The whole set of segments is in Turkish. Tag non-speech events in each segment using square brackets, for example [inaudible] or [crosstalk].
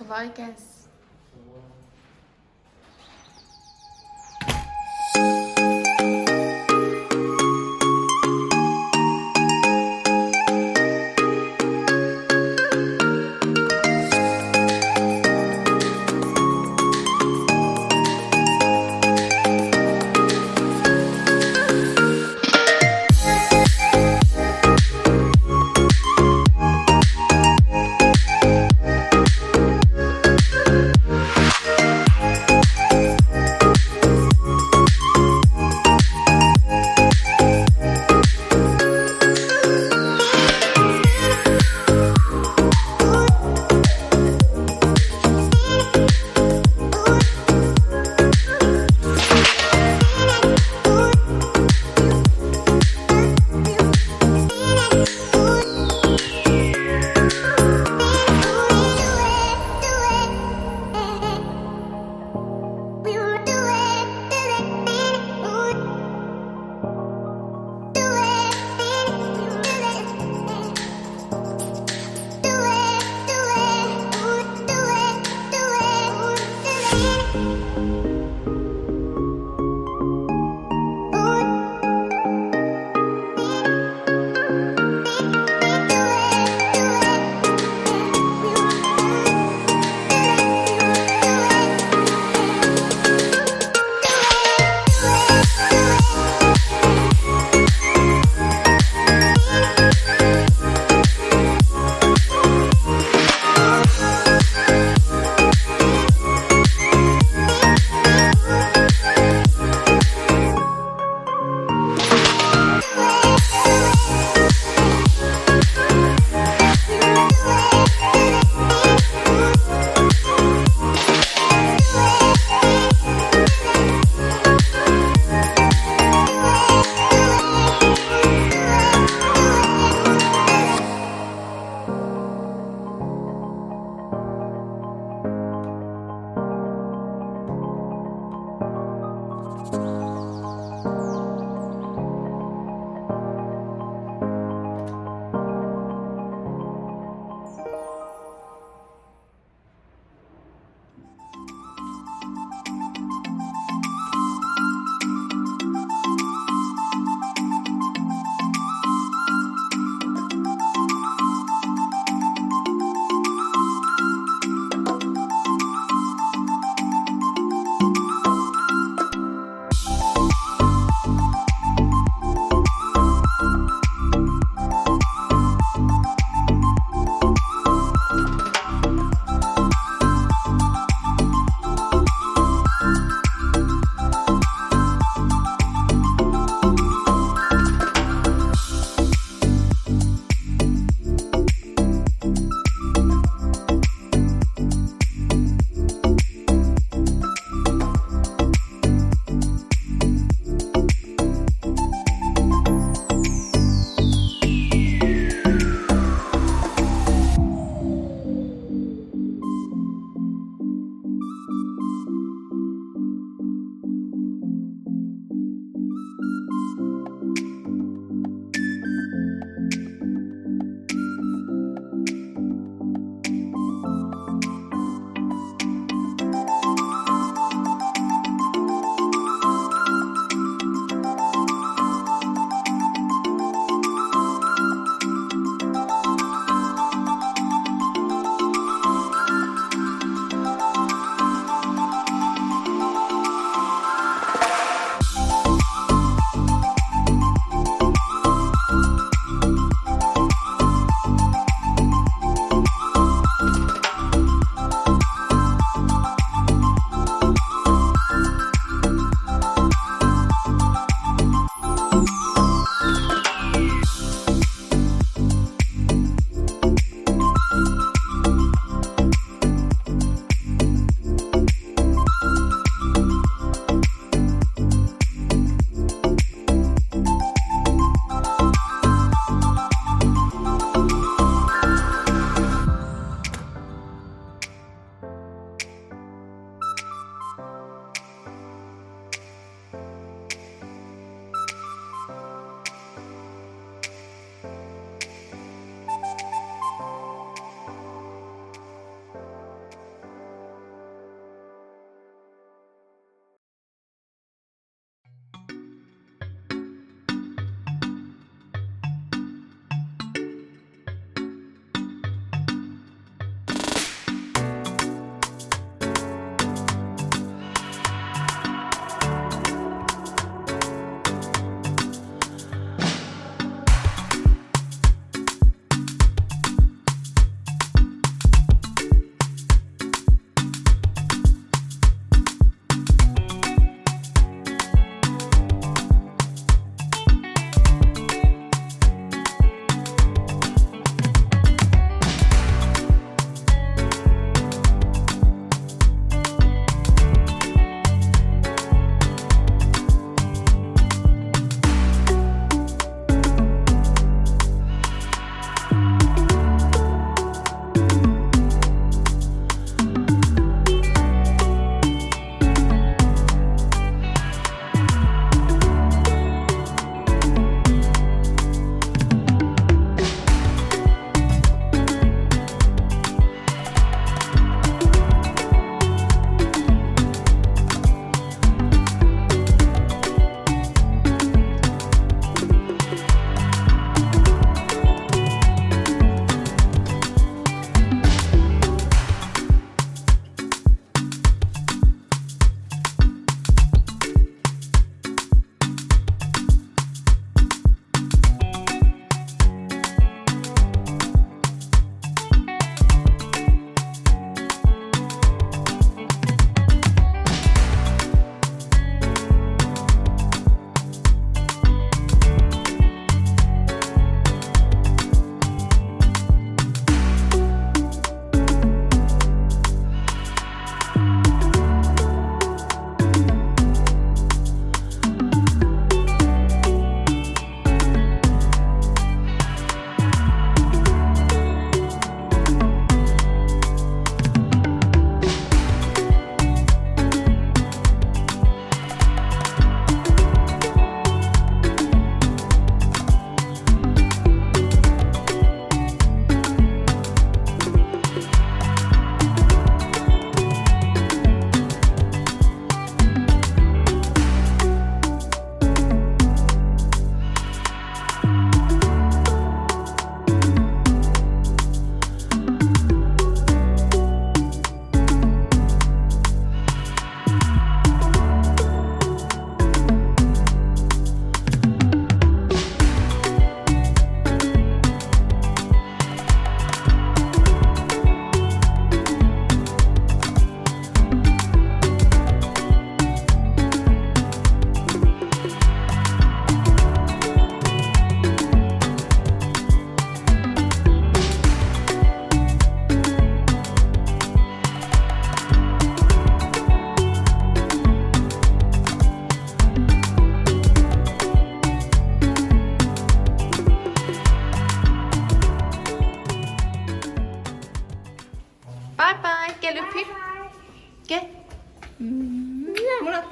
Kolay gelsin.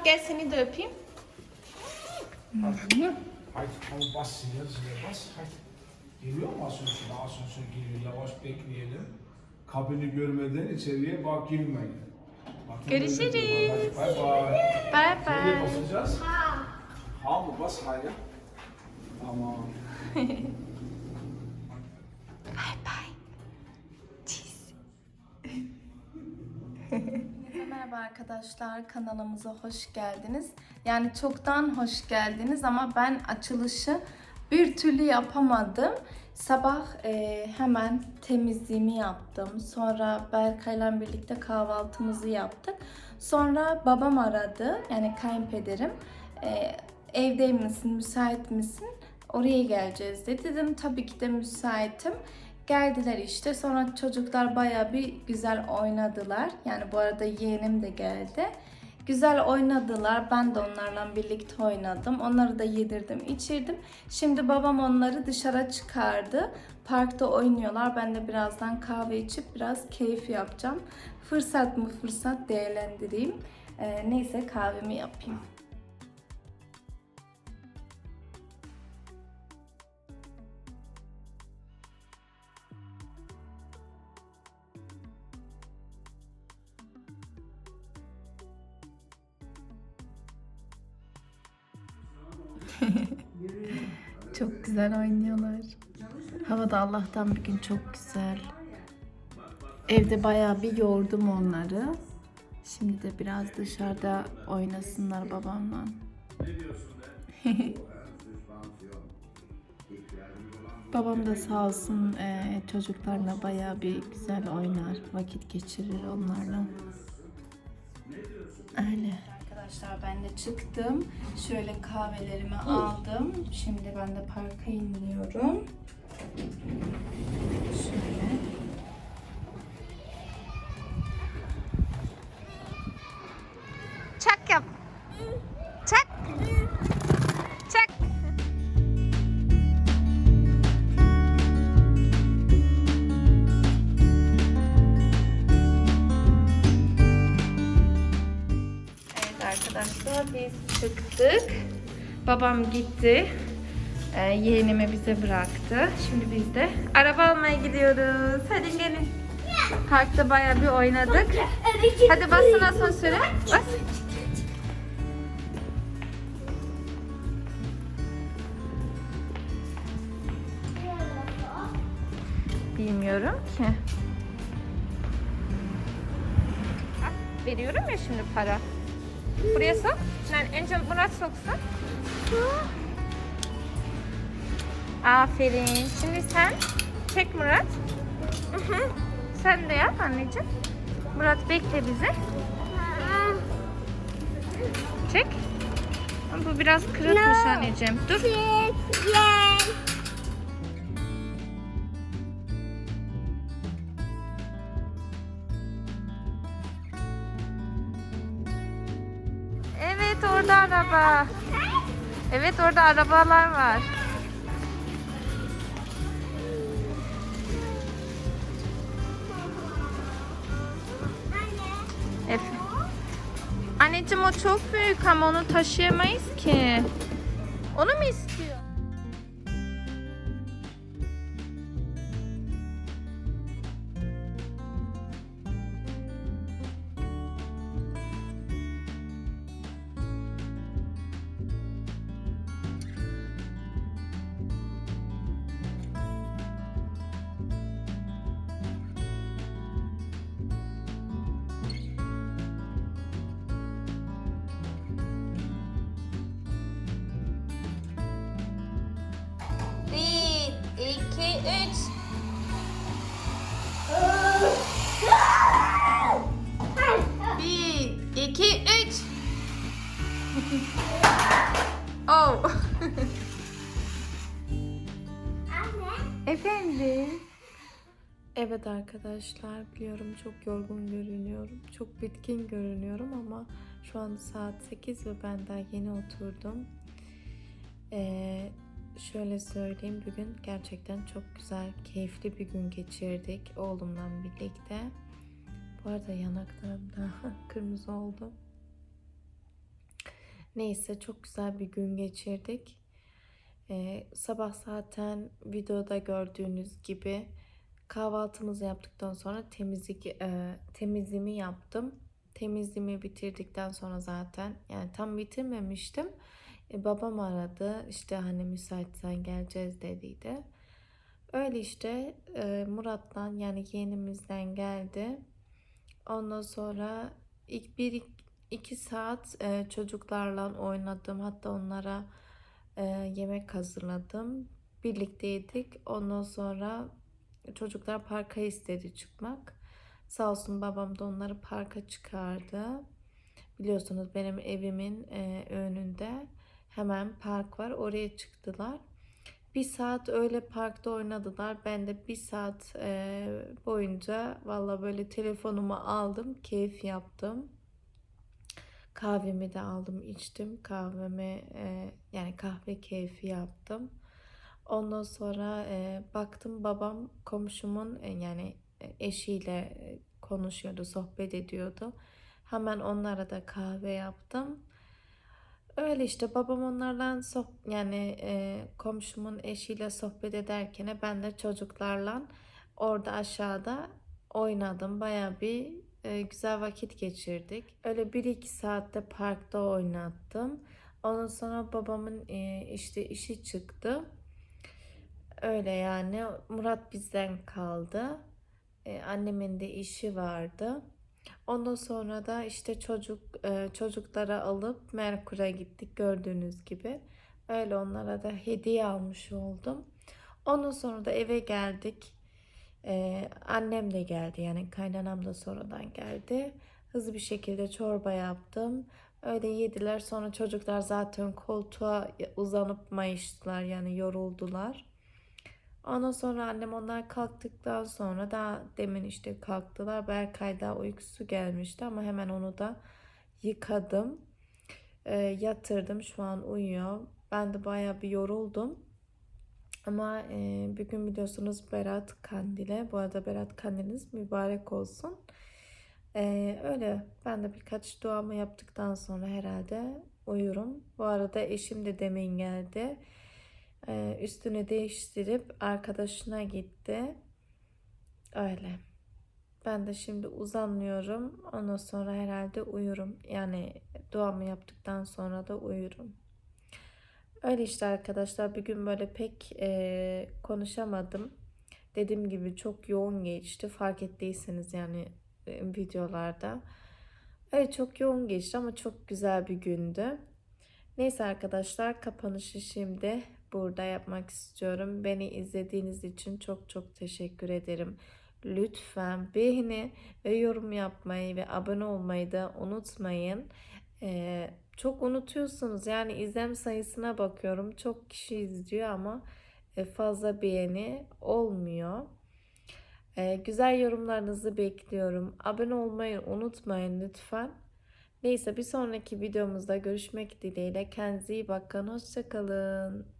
Gel seni de öpeyim. Haydi tamam bas sinyal sinyal bas. Haydi. Geliyor mu asansör? Asansör geliyor. Yavaş bekleyelim. Kabini görmeden içeriye bak girmeyin. Bakın Görüşürüz. Hadi bay bay. Bye Nereye bye. basacağız? Ha mı? Bas hayır. Tamam. [laughs] arkadaşlar kanalımıza hoş geldiniz. Yani çoktan hoş geldiniz ama ben açılışı bir türlü yapamadım. Sabah e, hemen temizliğimi yaptım. Sonra Berkay'la birlikte kahvaltımızı yaptık. Sonra babam aradı. Yani kayınpederim. E, evde misin, müsait misin? Oraya geleceğiz dedi. Dedim tabii ki de müsaitim. Geldiler işte. Sonra çocuklar baya bir güzel oynadılar. Yani bu arada yeğenim de geldi. Güzel oynadılar. Ben de onlarla birlikte oynadım. Onları da yedirdim, içirdim. Şimdi babam onları dışarı çıkardı. Parkta oynuyorlar. Ben de birazdan kahve içip biraz keyif yapacağım. Fırsat mı fırsat değerlendireyim. Ee, neyse kahvemi yapayım. Güzel oynuyorlar. Hava da Allah'tan bir gün çok güzel. Evde bayağı bir yordum onları. Şimdi de biraz dışarıda oynasınlar babamla. [laughs] Babam da sağ olsun eee, çocuklarla bayağı bir güzel oynar, vakit geçirir onlarla. Öyle. Arkadaşlar ben de çıktım. Şöyle kahvelerimi aldım. Şimdi ben de parka iniyorum. Babam gitti. Ee, yeğenimi bize bıraktı. Şimdi biz de araba almaya gidiyoruz. Hadi gelin. Parkta bayağı bir oynadık. Hadi basın asansöre. Bas. Bilmiyorum ki. Veriyorum ya şimdi para. Buraya sok. Yani önce Murat soksun. Aferin. Şimdi sen çek Murat. Sen de yap anneciğim. Murat bekle bizi. Çek. Bu biraz kırıkmış anneciğim. Dur. Evet orada araba. Evet orada arabalar var. Efe. Anneciğim o çok büyük ama onu taşıyamayız ki. Onu mu istiyor? İki, üç. Bir, iki, üç. [laughs] oh. Efendim. Evet arkadaşlar biliyorum çok yorgun görünüyorum. Çok bitkin görünüyorum ama şu an saat 8 ve ben daha yeni oturdum. Ee, şöyle söyleyeyim bugün gerçekten çok güzel, keyifli bir gün geçirdik oğlumla birlikte. Bu arada yanaklarım da [laughs] kırmızı oldu. Neyse çok güzel bir gün geçirdik. Ee, sabah zaten videoda gördüğünüz gibi kahvaltımızı yaptıktan sonra temizlik e, temizliğimi yaptım. Temizliğimi bitirdikten sonra zaten yani tam bitirmemiştim. E, babam aradı işte hani müsaitsen geleceğiz dediydi. Öyle işte e, Murat'tan yani yeğenimizden geldi. Ondan sonra ilk bir iki saat e, çocuklarla oynadım. Hatta onlara e, yemek hazırladım. Birlikteydik. Ondan sonra çocuklar parka istedi çıkmak. Sağ olsun babam da onları parka çıkardı. Biliyorsunuz benim evimin e, önünde hemen park var. Oraya çıktılar. Bir saat öyle parkta oynadılar. Ben de bir saat e, boyunca valla böyle telefonumu aldım. Keyif yaptım. Kahvemi de aldım içtim. Kahvemi e, yani kahve keyfi yaptım. Ondan sonra e, baktım babam komşumun e, yani eşiyle e, konuşuyordu, sohbet ediyordu. Hemen onlara da kahve yaptım. Öyle işte babam onlarla soh yani e, komşumun eşiyle sohbet ederken ben de çocuklarla orada aşağıda oynadım. Baya bir e, güzel vakit geçirdik. Öyle bir iki saatte parkta oynattım. Ondan sonra babamın e, işte işi çıktı. Öyle yani Murat bizden kaldı. E, annemin de işi vardı. Ondan sonra da işte çocuk e, çocuklara alıp Merkur'a gittik gördüğünüz gibi. Öyle onlara da hediye almış oldum. Ondan sonra da eve geldik. E, annem de geldi yani kaynanam da sonradan geldi. Hızlı bir şekilde çorba yaptım. Öyle yediler. Sonra çocuklar zaten koltuğa uzanıp mayıştılar yani yoruldular. Ondan sonra annem onlar kalktıktan sonra daha demin işte kalktılar. Berkay daha uykusu gelmişti ama hemen onu da yıkadım. E, yatırdım. Şu an uyuyor. Ben de bayağı bir yoruldum. Ama e, bir gün biliyorsunuz Berat Kandil'e. Bu arada Berat Kandiliniz mübarek olsun. E, öyle ben de birkaç duamı yaptıktan sonra herhalde uyurum. Bu arada eşim de demin geldi. Ee, üstünü değiştirip arkadaşına gitti. Öyle. Ben de şimdi uzanıyorum. Ondan sonra herhalde uyurum. Yani duamı yaptıktan sonra da uyurum. Öyle işte arkadaşlar. Bir gün böyle pek e, konuşamadım. Dediğim gibi çok yoğun geçti. Fark ettiyseniz yani e, videolarda. Öyle çok yoğun geçti ama çok güzel bir gündü. Neyse arkadaşlar kapanışı şimdi burada yapmak istiyorum. Beni izlediğiniz için çok çok teşekkür ederim. Lütfen beğeni ve yorum yapmayı ve abone olmayı da unutmayın. Ee, çok unutuyorsunuz. Yani izlem sayısına bakıyorum. Çok kişi izliyor ama e, fazla beğeni olmuyor. Ee, güzel yorumlarınızı bekliyorum. Abone olmayı unutmayın lütfen. Neyse bir sonraki videomuzda görüşmek dileğiyle. Kendinize iyi bakın. Hoşçakalın.